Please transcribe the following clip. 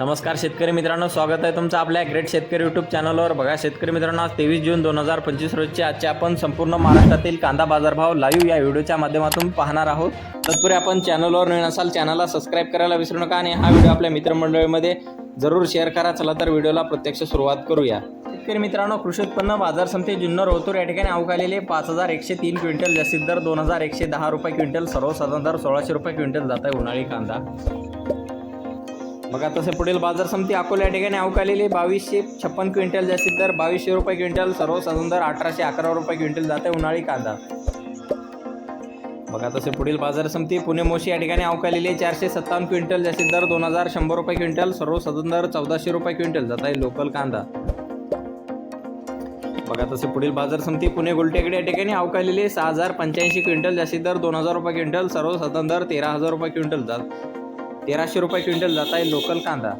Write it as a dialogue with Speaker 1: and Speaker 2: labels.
Speaker 1: नमस्कार शेतकरी मित्रांनो स्वागत आहे तुमचं आपल्या ग्रेट शेतकरी यूट्यूब चॅनलवर बघा शेतकरी मित्रांनो आज तेवीस जून दोन हजार पंचवीस रोजचे आजचे आपण संपूर्ण महाराष्ट्रातील कांदा बाजारभाव लाईव्ह या व्हिडिओच्या माध्यमातून पाहणार आहोत. तत्पूर्वी आपण चॅनलवर नवीन असाल चॅनलला सबस्क्राईब करायला विसरू नका आणि हा व्हिडिओ आपल्या मित्रमंडळीमध्ये जरूर शेअर करा. चला तर व्हिडिओला प्रत्यक्ष सुरुवात करूया. शेतकरी मित्रांनो कृषी उत्पन्न बाजार समिती जुन्नर ओतूर या ठिकाणी अवकालेले पाच हजार एकशे तीन क्विंटल जास्तीत दर दोन हजार एकशे दहा रुपये क्विंटल सर्वसाधारण दर सोळाशे रुपये क्विंटल जात आहे उन्हाळी कांदा. बघा तसे पुढील बाजार समिती अकोला या ठिकाणी अवकालेली बावीसशे छप्पन क्विंटल जास्तीत दर बावीसशे रुपये क्विंटल सर्वसाधारण दर अठराशे अकरा रुपये क्विंटल जाते उन्हाळी कांदा. बघा तसे पुढील बाजार समिती पुणे मोशी या ठिकाणी अवकालेली चारशे सत्तावन्न क्विंटल जास्तीत दर दोन हजार शंभर रुपये क्विंटल सर्वसाधारण दर चौदाशे रुपये क्विंटल जात आहे लोकल कांदा. बघा तसे पुढील बाजार समिती पुणे गुलटेकडे या ठिकाणी अवकालेले सहा हजार पंच्याऐंशी क्विंटल जास्तीत दर दोन हजार रुपये क्विंटल सर्वसाधारण दर तेरा हजार रुपये क्विंटल जात. तेराशे रुपये क्विंटल जात आहे लोकल कांदा.